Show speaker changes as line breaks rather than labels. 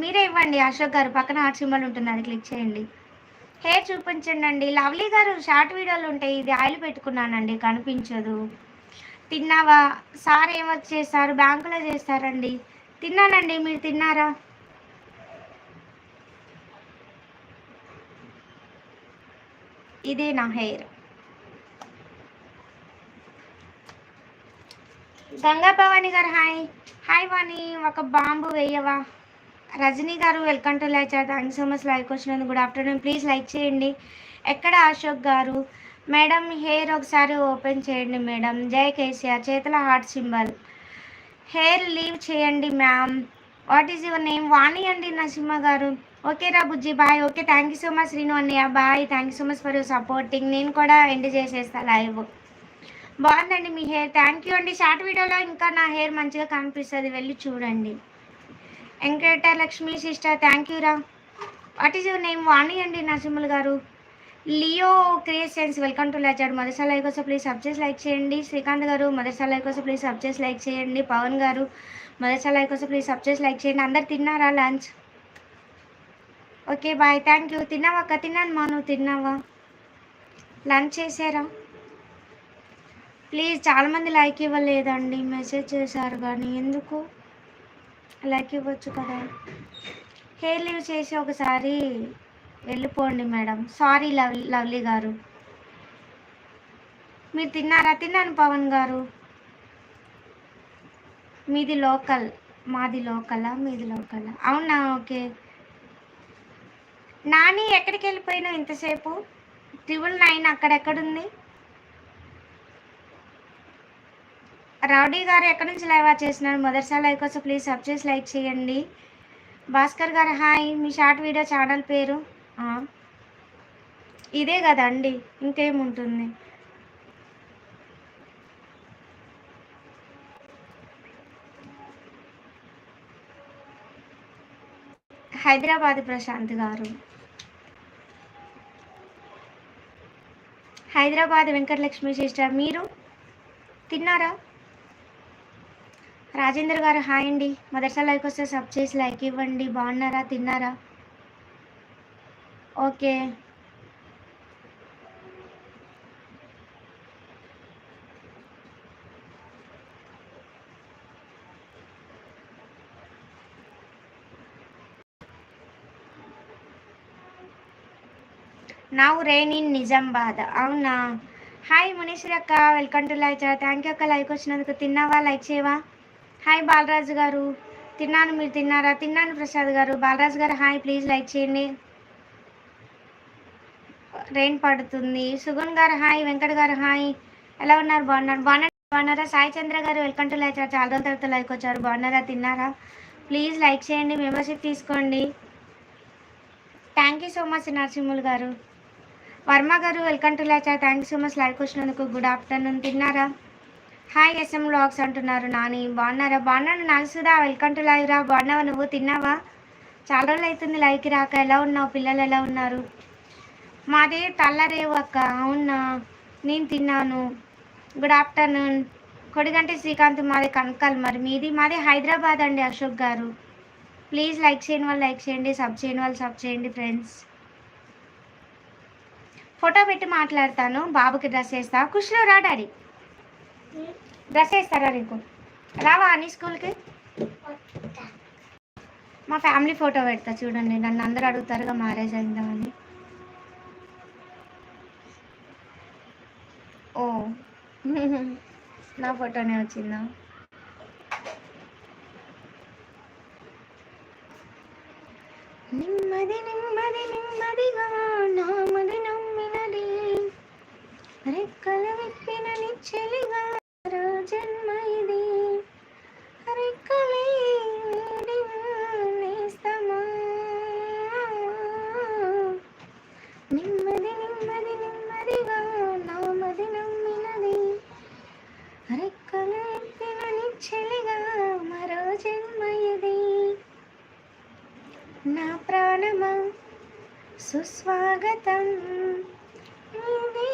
మీరే ఇవ్వండి. అశోక్ గారు పక్కన హార్ట్ సింబల్ ఉంటుంది అది క్లిక్ చేయండి. హెయిర్ చూపించండి అండి లవ్లీ గారు షార్ట్ వీడియోలు ఉంటాయి. ఇది ఆయిల్ పెట్టుకున్నానండి. కనిపించదు. తిన్నావా? సార్ ఏమొచ్చి చేస్తారు? బ్యాంకులో చేస్తారండి. తిన్నానండి. మీరు తిన్నారా? ఇదే నా హెయిర్ గంగా భవాని గారు హాయ్ హాయ్ వాణి ఒక బాంబు వేయవా? రజనీ గారు welcome to like thank so much like వచ్చినందుకు గుడ్ ఆఫ్టర్నూన్ ప్లీజ్ లైక్ చేయండి. ఎక్కడ అశోక్ గారు? మేడం హెయిర్ ఒకసారి ఓపెన్ చేయండి మేడం. జై కేసీఆర్ చేతుల హార్ట్ సింబల్ హెయిర్ లీవ్ చేయండి ma'am what is your name Vani అండి నరసింహ గారు. ఓకే రా Bujji bye okay thank you so much Srinu అన్నయ్య bye thank you so much for your supporting నేను కూడా ఎండ్ చేసేస్తా లైవ్ బాగుందండి మీ హెయిర్ థ్యాంక్ యూ అండి. షార్ట్ వీడియోలో ఇంకా నా హెయిర్ మంచిగా కనిపిస్తుంది. వెళ్ళి చూడండి. Venkata Lakshmi sister thank you రా. What is your name Vani అండి నరసింహులు గారు. లియో క్రియేషన్స్ వెల్కమ్ టు లైచాడు మొదటిసారి లైక్ కోసం ప్లీజ్ సబ్జెక్ట్స్ లైక్ చేయండి. శ్రీకాంత్ గారు మొదటిసారి లైక్ కోసం ప్లీజ్ సబ్జెక్ట్స్ లైక్ చేయండి. పవన్ గారు మొదటిసారి లైక్ కోసం ప్లీజ్ సబ్జెక్ట్స్ లైక్ చేయండి. అందరు తిన్నారా lunch? Okay bye thank you తిన్నావా అక్క? తిన్నాను మా నువ్వు తిన్నావా? లంచ్ చేసారా? ప్లీజ్ చాలామంది లైక్ ఇవ్వలేదండి. మెసేజ్ చేశారు కానీ. ఎందుకు? లైక్ ఇవ్వచ్చు కదా. హెయిర్ లీవ్ చేసి ఒకసారి వెళ్ళిపోండి మేడం. సారీ లవ్ లవ్లీ గారు. మీరు తిన్నారా? తిన్నాను పవన్ గారు. మీది లోకల్. మాది లోకలా? మీది లోకలా? అవునా? ఓకే. నాని ఎక్కడికి వెళ్ళిపోయినా ఇంతసేపు? Triple nine అక్కడెక్కడుంది? రౌడీ గారు ఎక్కడి నుంచి లైవ్ చేస్తున్నారు? మొదటిసారి లైక్ కోసం ప్లీజ్ సబ్ చేసి లైక్ చేయండి. భాస్కర్ గారు హాయ్. మీ షార్ట్ వీడియో ఛానల్ పేరు? ఇదే కదండి ఇంకేముంటుంది? హైదరాబాద్ ప్రశాంత్ గారు. హైదరాబాద్ వెంకటలక్ష్మి సిస్టర్. మీరు తిన్నారా? రాజేంద్ర గారు హాయ్ అండి. మొదటిసారి లైక్ వస్తే సబ్ చేసి లైక్ ఇవ్వండి. బాగున్నారా? తిన్నారా? Okay. Now rain in Nizamabad అవునా? హాయ్ మునీశ్వరి అక్క. Welcome to like thank you అక్క లైక్ వచ్చినందుకు. తిన్నావా? లైక్ చేయవా? హాయ్ బాలరాజు గారు. తిన్నాను మీరు తిన్నారా? తిన్నాను ప్రసాద్ గారు. బాలరాజు గారు హాయ్ ప్లీజ్ లైక్ చేయండి. రెయిన్ పడుతుంది. సుగన్ గారు హాయ్. వెంకట్ గారు హాయ్. ఎలా ఉన్నారు? బాగున్నారు? బాగున్నారు? బాగున్నారా? సాయి చంద్ర గారు వెల్కమ్ టు లైక్ చాలా రోజుల తర్వాత లైక్ వచ్చారు. బాగున్నారా? తిన్నారా? ప్లీజ్ లైక్ చేయండి. మెంబర్షిప్ తీసుకోండి. Thank you so much Narasimhulu గారు. వర్మ గారు welcome to like thank you so much like వచ్చినందుకు గుడ్ ఆఫ్టర్నూన్. తిన్నారా? హాయ్ ఎస్ఎం బ్లాగ్స్ అంటున్నారు నాని. బాగున్నారా? బాగున్నాను నాగసుదా వెల్కమ్ టు లైవ్ రా. బాగున్నావా నువ్వు? తిన్నావా? చాలా రోజులు అవుతుంది లైవ్కి రాక. ఎలా ఉన్నావు? పిల్లలు ఎలా ఉన్నారు? మాది తల్లరేవు అక్క. అవునా? నేను తిన్నాను. గుడ్ ఆఫ్టర్నూన్ కొడిగంటి శ్రీకాంత్ మాది కనకాల్. మరి మీది? మాది హైదరాబాద్ అండి అశోక్ గారు. ప్లీజ్ లైక్ చేయని వాళ్ళు లైక్ చేయండి. సబ్ చేయని వాళ్ళు సబ్ చేయండి ఫ్రెండ్స్ ఫోటో పెట్టి మాట్లాడతాను. బాబుకి డ్రెస్ వేస్తా. ఖుషిలో రా డాడీ. డ్రెస్ వేస్తారా నీకు? రావా అని స్కూల్కి? మా ఫ్యామిలీ ఫోటో పెడతా చూడండి నన్ను అందరూ అడుగుతారుగా మ్యారేజ్ అయిందామని ఓ. నా ఫోటోనే వచ్చిందా? నెమ్మది నెమ్మది నెమ్మదిగా నామది నమ్మినది. రెక్కలు విప్పిన నిచ్చెలిగా జన్మ ఇది నెమ్మది నెమ్మది నెమ్మదిగా నామది నమ్మినది. రెక్కల విప్పిన నిచ్చెలిగా మరో జన్మ ఇది నా ప్రాణమా సుస్వాగతం. నీదే